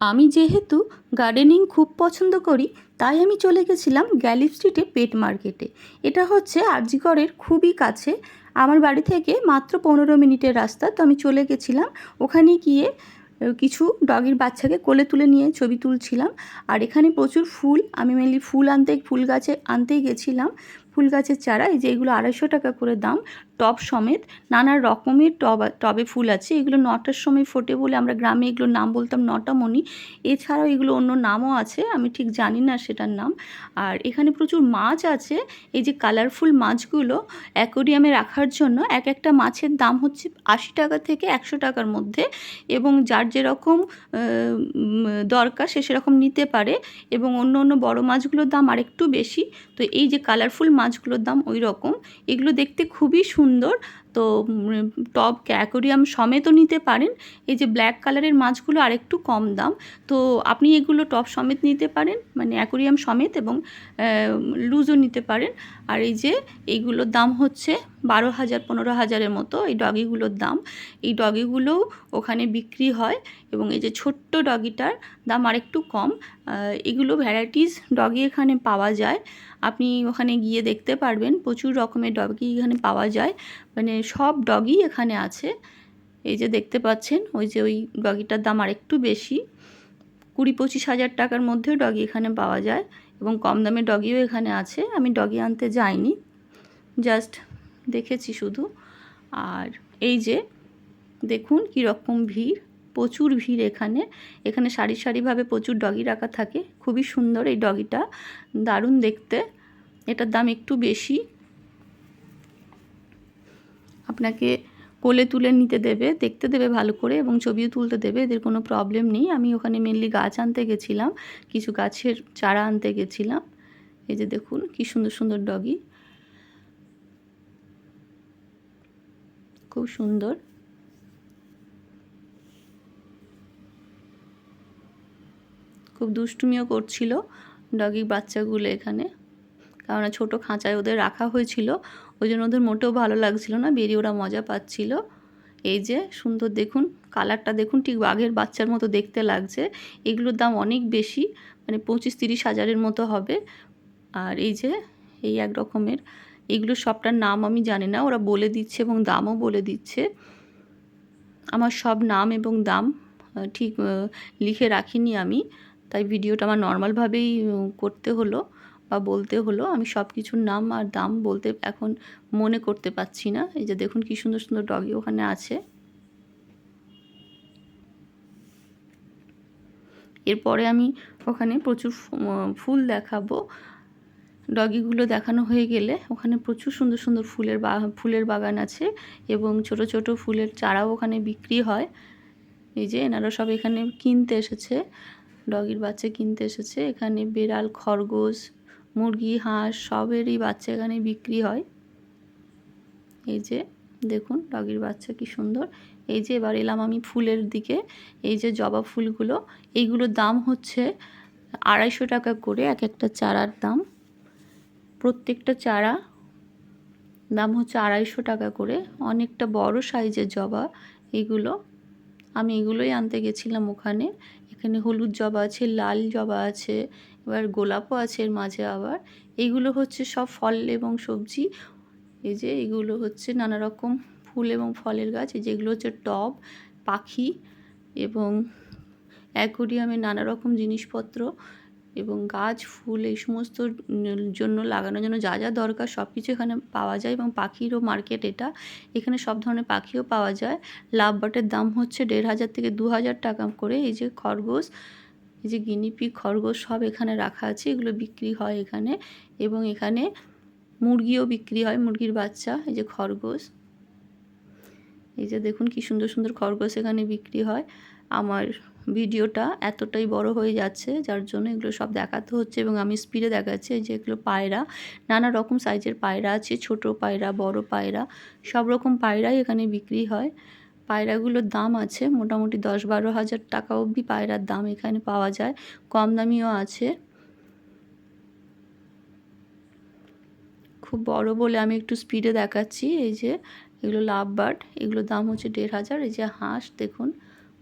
আমি যেহেতু গার্ডেনিং খুব পছন্দ করি, তাই আমি চলে গেছিলাম গ্যালিপ স্ট্রিটে পেট মার্কেটে। এটা হচ্ছে আরজিকরের খুবই কাছে। আমার বাড়ি থেকে মাত্র পনেরো মিনিটের রাস্তা, তো আমি চলে গেছিলাম। ওখানে গিয়ে কিছু ডগির বাচ্চাকে কোলে তুলে নিয়ে ছবি তুলছিলাম। আর এখানে প্রচুর ফুল, আমি মেনলি ফুল আনতে, ফুল গাছে আনতেই গেছিলাম। ফুল গাছের চারা, এই যে এগুলো আড়াইশো টাকা করে দাম, টব সমেত নানা রকমের টব, টবে ফুল আছে। এগুলো নটার সময় ফোটে বলে আমরা গ্রামে এগুলোর নাম বলতাম নটামণি। এছাড়াও এগুলো অন্য নামও আছে, আমি ঠিক জানি না সেটার নাম। আর এখানে প্রচুর মাছ আছে, এই যে কালারফুল মাছগুলো অ্যাকোরিয়ামে রাখার জন্য এক একটা মাছের দাম হচ্ছে আশি টাকা থেকে একশো টাকার মধ্যে এবং যার যেরকম দরকার সে সেরকম নিতে পারে এবং অন্য অন্য বড় মাছগুলোর দাম আরেকটু বেশি। তো এই যে কালারফুল মাছগুলোর দাম ওই রকম। এগুলো দেখতে খুবই সুন্দর। তো টপ অ্যাকোরিয়াম সমেতও নিতে পারেন। এই যে ব্ল্যাক কালারের মাছগুলো আরেকটু কম দাম। তো, আপনি এগুলো টপ সমেত নিতে পারেন মানে অ্যাকোরিয়াম সমেত এবং লুজও নিতে পারেন। আর এই যে এইগুলোর দাম হচ্ছে বারো হাজার, পনেরো হাজারের মতো এই ডগিগুলোর দাম। এই ডগিগুলোও ওখানে বিক্রি হয় এবং এই যে ছোট্ট ডগিটার দাম আরেকটু কম এগুলো ভ্যারাইটিস ডগি এখানে পাওয়া যায়। আপনি ওখানে গিয়ে দেখতে পারবেন, প্রচুর রকমের ডগি এখানে পাওয়া যায়। মানে সব ডগই এখানে আছে। এই যে দেখতে পাচ্ছেন, ওই যে ওই ডগিটার দাম আরেকটু বেশি। কুড়ি পঁচিশ হাজার টাকার মধ্যেও ডগি এখানে পাওয়া যায় এবং কম দামের ডগিও এখানে আছে। আমি ডগি আনতে যাইনি। জাস্ট দেখেছি শুধু। আর এই যে, দেখুন কীরকম ভিড়, প্রচুর ভিড় এখানে। এখানে সারি সারিভাবে প্রচুর ডগি রাখা থাকে। খুবই সুন্দর এই ডগিটা দারুণ দেখতে। এটার দাম একটু বেশি। আপনাকে কোলে তুলে নিতে দেবে, দেখতে দেবে ভালো করে এবং ছবিও তুলতে দেবে, এদের কোনো প্রবলেম নেই। আমি ওখানে মেনলি গাছ আনতে গেছিলাম, কিছু গাছের চারা আনতে গেছিলাম। এই যে দেখুন কি সুন্দর সুন্দর ডগি খুব সুন্দর। খুব দুষ্টুমিও করছিল ডগি বাচ্চাগুলো এখানে। কারণ ছোট খাঁচায় ওদের রাখা হয়েছিল। ওই জন্য ওদের মোটেও ভালো লাগছিল না, বেরিয়ে ওরা মজা পাচ্ছিল। এই যে সুন্দর দেখুন, কালারটা দেখুন, ঠিক বাঘের বাচ্চার মতো দেখতে লাগছে। এগুলোর দাম অনেক বেশি মানে পঁচিশ তিরিশ হাজারের মতো হবে। আর এই যে, এই এক রকমের এগুলো সবটার নাম আমি জানি না, ওরা বলে দিচ্ছে এবং দামও বলে দিচ্ছে। আমার সব নাম এবং দাম ঠিক লিখে রাখিনি আমি, তাই ভিডিওটা আমার নর্মালভাবেই করতে হলো বা বলতে হলো। আমি সব কিছুর নাম আর দাম বলতে এখন মনে করতে পারছি না। এই যে দেখুন কি সুন্দর সুন্দর ডগি ওখানে আছে। এরপরে আমি ওখানে প্রচুর ফুল দেখাবো। ডগিগুলো দেখানো হয়ে গেলে ওখানে প্রচুর সুন্দর সুন্দর ফুলের বা, ফুলের বাগান আছে এবং ছোট ছোট ফুলের চারাও ওখানে বিক্রি হয়। এই যে এনারা সব এখানে কিনতে এসেছে, ডগির বাচ্চা কিনতে এসেছে। এখানে বেড়াল, খরগোশ, মুরগি, হাঁস সবেরই বাচ্চা এখানে বিক্রি হয়। এই যে দেখুন ডগির বাচ্চা কি সুন্দর। এই যে এবার এলাম আমি ফুলের দিকে। এই যে জবা ফুলগুলো, এইগুলোর দাম হচ্ছে আড়াইশো টাকা করে এক একটা চারার দাম। প্রত্যেকটা চারা, দাম হচ্ছে আড়াইশো টাকা করে। অনেকটা বড় সাইজের জবা এগুলো। আমি এগুলোই আনতে গেছিলাম ওখানে। এখানে হলুদ জবা আছে, লাল জবা আছে, এবার গোলাপও আছে এর মাঝে আবার। এইগুলো হচ্ছে সব ফল এবং সবজি। এই যে এগুলো হচ্ছে নানা রকম ফুল এবং ফলের গাছ। এই যেগুলো হচ্ছে টব, পাখি এবং অ্যাকোরিয়ামে নানা রকম জিনিসপত্র। এবং গাছ, ফুল এই সমস্ত জন্য লাগানোর জন্য যা যা দরকার সব কিছু এখানে পাওয়া যায় এবং পাখিরও মার্কেট এটা। এখানে সব ধরনের পাখিও পাওয়া যায়। লাভ বাটের দাম হচ্ছে দেড় হাজার থেকে দু হাজার টাকা করে। এই যে খরগোশ, এই যে গিনিপি খরগোশ সব এখানে রাখা আছে। এগুলো বিক্রি হয় এখানে এবং এখানে মুরগিও বিক্রি হয়, মুরগির বাচ্চা, এই যে খরগোশ। এই যে দেখুন কি সুন্দর সুন্দর খরগোশ এখানে বিক্রি হয়। আমার ভিডিওটা এতটাই বড় হয়ে যাচ্ছে, যার জন্য এগুলো সব দেখাতে হচ্ছে এবং আমি স্পিডে দেখাচ্ছি। এই যে এগুলো পায়রা, নানা রকম সাইজের পায়রা আছে, ছোট পায়রা, বড় পায়রা, সব রকম পায়রাই এখানে বিক্রি হয়। পায়রাগুলোর দাম আছে মোটামুটি দশ বারো হাজার টাকা অবধি পায়রার দাম এখানে পাওয়া যায়, কম দামিও আছে। খুব বড় বলে আমি একটু স্পিডে দেখাচ্ছি, এই যে এগুলো লাভ বার্ড, এগুলোর দাম হচ্ছে দেড় হাজার, এই যে হাঁস দেখুন।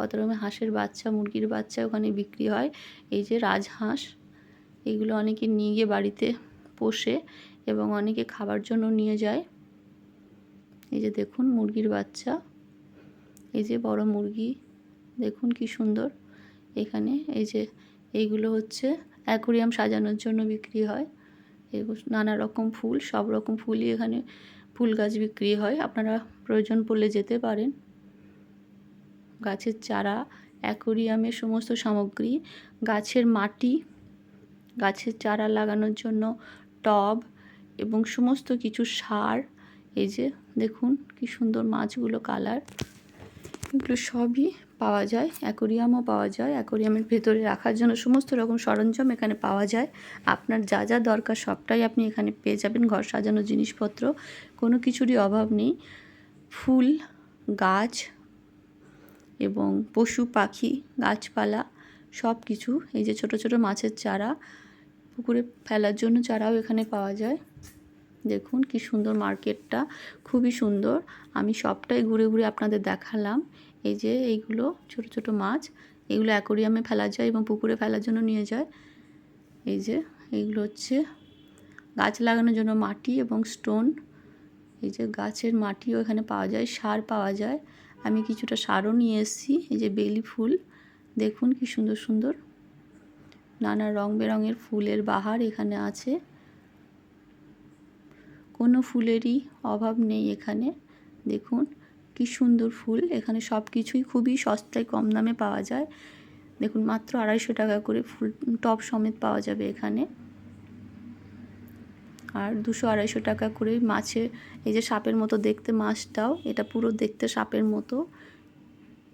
কত রকমের হাঁসের বাচ্চা, মুরগির বাচ্চা ওখানে বিক্রি হয়। এই যে রাজহাঁস, এগুলো অনেকে নিয়ে গিয়ে বাড়িতে পোষে এবং অনেকে খাবার জন্য নিয়ে যায়। এই যে দেখুন মুরগির বাচ্চা, এই যে বড় মুরগি, দেখুন কি সুন্দর। এখানে এই যে এইগুলো হচ্ছে অ্যাকোরিয়াম সাজানোর জন্য বিক্রি হয়। নানা রকম ফুল, সব রকম ফুলই এখানে ফুল গাছ বিক্রি হয়। আপনারা প্রয়োজন পড়লে যেতে পারেন। গাছের চারা, অ্যাকোরিয়ামের সমস্ত সামগ্রী, গাছের মাটি, গাছের চারা লাগানোর জন্য টব এবং সমস্ত কিছু সার। এই যে দেখুন কি সুন্দর মাছগুলো কালার। এগুলো সবই পাওয়া যায়, অ্যাকোরিয়ামও পাওয়া যায়। অ্যাকোরিয়ামের ভেতরে রাখার জন্য সমস্ত রকম সরঞ্জাম এখানে পাওয়া যায়। আপনার যা যা দরকার সবটাই আপনি এখানে পেয়ে যাবেন। ঘর সাজানোর জিনিসপত্র, কোনো কিছুরই অভাব নেই। ফুল, গাছ এবং পশু, পাখি, গাছপালা সব কিছু, এই যে ছোট ছোট মাছের চারা, পুকুরে ফেলার জন্য চারাও এখানে পাওয়া যায়। দেখুন কি সুন্দর মার্কেটটা, খুবই সুন্দর। আমি সবটাই ঘুরে ঘুরে আপনাদের দেখালাম। এই যে এইগুলো ছোট ছোট মাছ, এগুলো অ্যাকোরিয়ামে ফেলা যায় এবং পুকুরে ফেলার জন্য নিয়ে যায়। এই যে এইগুলো হচ্ছে গাছ লাগানোর জন্য মাটি এবং স্টোন। এই যে গাছের মাটিও এখানে পাওয়া যায়, সার পাওয়া যায়। আমি কিছুটা সারও নিয়ে এসেছি, এই যে বেলি ফুল। দেখুন কি সুন্দর সুন্দর। নানা রং বেরঙের ফুলের বাহার এখানে আছে। কোনো ফুলেরই অভাব নেই এখানে। দেখুন কি সুন্দর ফুল। এখানে সব কিছুই খুবই সস্তায় কম দামে পাওয়া যায়। দেখুন মাত্র আড়াইশো টাকা করে ফুল, টপ সমেত পাওয়া যাবে এখানে। আর দুশো আড়াইশো টাকা করে মাছে, এই যে সাপের মতো দেখতে মাছটাও, এটা পুরো দেখতে সাপের মতো।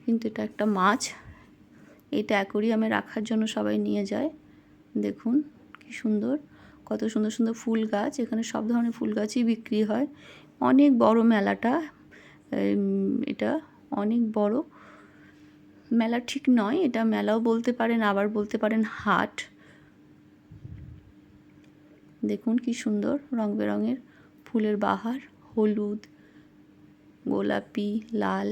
কিন্তু এটা একটা মাছ। এটা অ্যাকোরিয়ামে রাখার জন্য সবাই নিয়ে যায়। দেখুন কি সুন্দর, কত সুন্দর সুন্দর ফুল গাছ। এখানে সব ধরনের ফুল গাছই বিক্রি হয়। অনেক বড় মেলাটা এটা অনেক বড়। মেলা ঠিক নয়, এটা মেলাও বলতে পারেন, আবার বলতে পারেন হাট। দেখুন কি সুন্দর রং বেরঙের ফুলের বাহার, হলুদ, গোলাপি, লাল,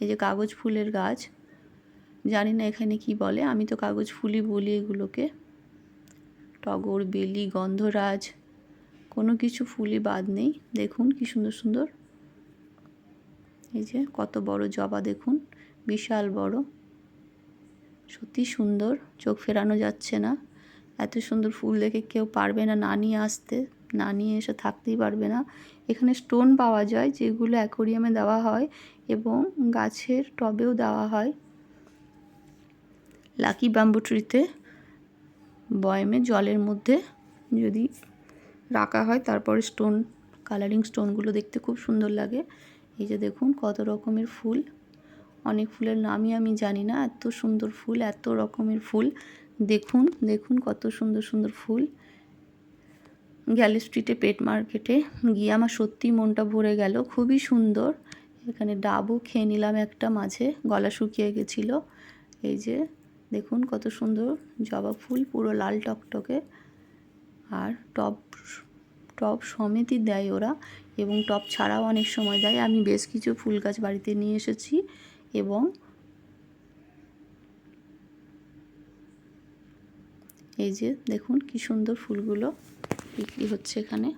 এই যে কাগজ ফুলের গাছ। জানি না এখানে কি বলে, আমি তো কাগজ ফুলই বলি এগুলোকে। টগর, বেলি, গন্ধরাজ, কোনো কিছু ফুলই বাদ নেই। দেখুন কি সুন্দর সুন্দর। এই যে কত বড় জবা দেখুন, বিশাল বড়। সত্যি সুন্দর, চোখ ফেরানো যাচ্ছে না। এত সুন্দর ফুল দেখে কেউ পারবে না না নিয়ে আসতে, না নিয়ে এসে থাকতেই পারবে না। এখানে স্টোন পাওয়া যায় যেগুলো অ্যাকোরিয়ামে দেওয়া হয় এবং গাছের টবেও দেওয়া হয়। লাকি ব্যাম্বু ট্রিতে বয়মে জলের মধ্যে যদি রাখা হয় তারপরে স্টোন, কালারিং স্টোনগুলো দেখতে খুব সুন্দর লাগে। এই যে দেখুন কত রকমের ফুল। অনেক ফুলের নামই আমি জানি না, এত সুন্দর ফুল, এত রকমের ফুল। দেখুন দেখুন কত সুন্দর সুন্দর ফুল। গ্যালি স্ট্রিটে, পেট মার্কেটে গিয়ে আমার সত্যি মনটা ভরে গেল। খুবই সুন্দর। এখানে ডাবও খেয়ে নিলাম একটা মাঝে, গলা শুকিয়ে গেছিল। এই যে, দেখুন কত সুন্দর জবা ফুল, পুরো লাল টকটকে। আর টপ টপ সমেতই দেয় ওরা এবং টপ ছাড়াও অনেক সময় দেয়। আমি বেশ কিছু ফুল গাছ বাড়িতে নিয়ে এসেছি এবং এই যে দেখুন কি সুন্দর ফুলগুলো বিক্রি হচ্ছে এখানে।